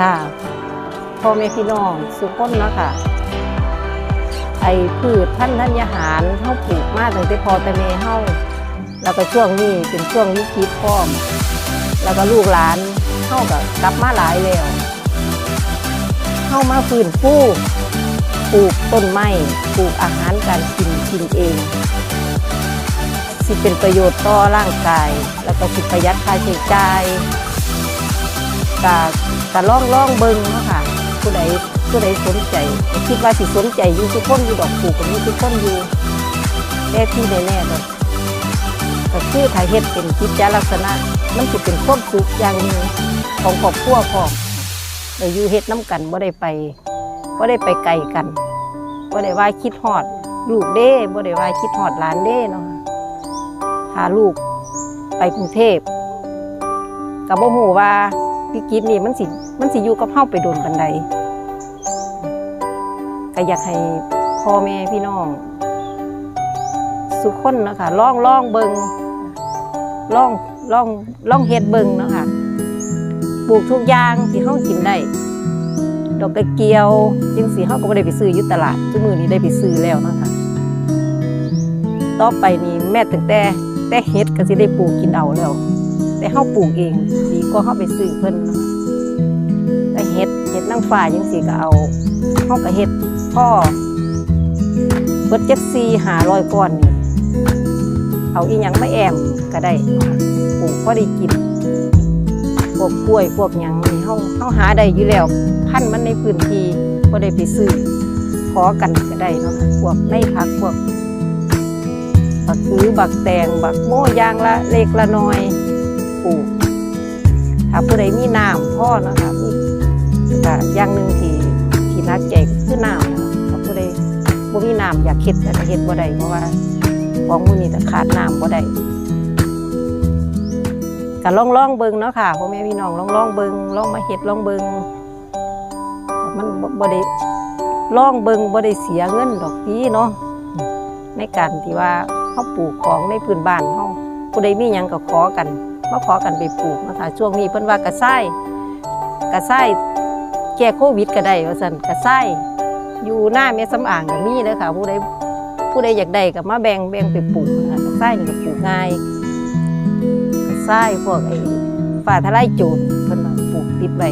ค่ะพ่อแม่พี่น้องสุขคนเนาะค่ะ ไอ้พืชพันธุ์ธัญญาหารเฮาปลูกมากตั้งแต่พอแต่แม่เฮาแล้วก็ช่วงนี้เป็นช่วงวิกฤตพร้อม แล้วก็ลูกหลานเฮาก็กลับมาหลายแล้วเฮามาฟื้นฟูปลูกต้นไม้ปลูกอาหารการกินกินเอง สิเป็นประโยชน์ต่อร่างกาย แล้วก็สิประหยัดค่าใช้จ่ายก กะล่องล่องเบิงเนาะค่ะ ผู้ใดผู้ใดสนใจคิดว่าสิสนใจอยู่ทุกคนอยู่ดอกปลูกก็มีทุกคนอยู่แต่ที่แน่ๆเลยก็คือถ้าเฮ็ดเป็นกิจลักษณะ มันสิเป็นความสุขอย่างนึงของครอบครัวพร้อมได้อยู่เฮ็ดน้ำกันบ่ได้ไปบ่ได้ไปไกลกันบ่ได้ว่าคิดฮอดลูกเด้บ่ได้ว่าคิดฮอดหลานเด้เนาะค่ะพาลูกไปกรุงเทพกับโมโหว่า พี่กิดนี่มันสิมันสิอยู่กับเฮาไปโดนบันไดก็อยากให้พ่อแม่พี่น้อง สุขคนนะคะล่องล่องเบิงล่องล่องล่องเฮ็ดเบิงเนาะค่ะปลูกทุกอย่างที่เฮากินได้ดอกกระเกียวจังสีเฮาก็บ่ได้ไปซื้ออยู่ตลาดทุกมื้อนี้ได้ไปซื้อแล้วเนาะค่ะต่อไปนี่แม่ตั้งแต่แต่เฮ็ดก็สิได้ปลูกกินเอาแล้ว แต่เฮาปลูกเองดี กว่าเฮาไปซื้อเพิ่นเนาะแต่เฮ็ดเฮ็ดนางฟ้าจังซี่ก็เอาเฮาก็เฮ็ดพ่อเบิดจัก4 500ก้อนนี่เอาอีหยังมาแอมก็ได้ปลูกพอได้กินพวกกล้วยพวกหยังนี่เฮาเฮาหาได้อยู่แล้ว พันมันในพื้นที่บ่ได้ไปซื้อขอกันก็ได้เนาะค่ะพวกในผักพวกบักคือบักแตงบักโม่ยางละเล็กละน้อยปลูก ถ้าผู้ใดมีน้ำพ่อเนาะคะมีก็อย่างหนึ่งที่ที่นักใจคือน้ำนะคะถ้าผู้ใดบ่มีน้ำอยากเฮ็ดแต่เฮ็ดบ่ได้เพราะว่าของมือนี้แต่ขาดน้ำบ่ได้ก็ลองลองเบิงเนาะค่ะพ่อแม่พี่น้องลองลองเบิ่งลองมาเฮ็ดลองเบิงมันบ่ได้ลองเบิงบ่ได้เสียเงินดอกพี่เนาะในการที่ว่าเขาปลูกของในพื้นบ้านเขาผู้ใดมีหยังก็ขอกัน มาขอกันไปปลูกนะคะช่วงนี้เพิ่นว่ากระไส้กระไส้แก้โควิดก็ได้ว่าสั่นกระไส้อยู่หน้าแม่สำอ่างก็มีเลยค่ะ ผู้ใดผู้ใดอยากได้ก็มาแบ่งแบ่งไปปลูกนะคะกระไส้นี่ก็ปลูกง่ายกระไส้พวกไอ้ฝ่าทะลายโจรเพิ่นมาปลูกติดไว้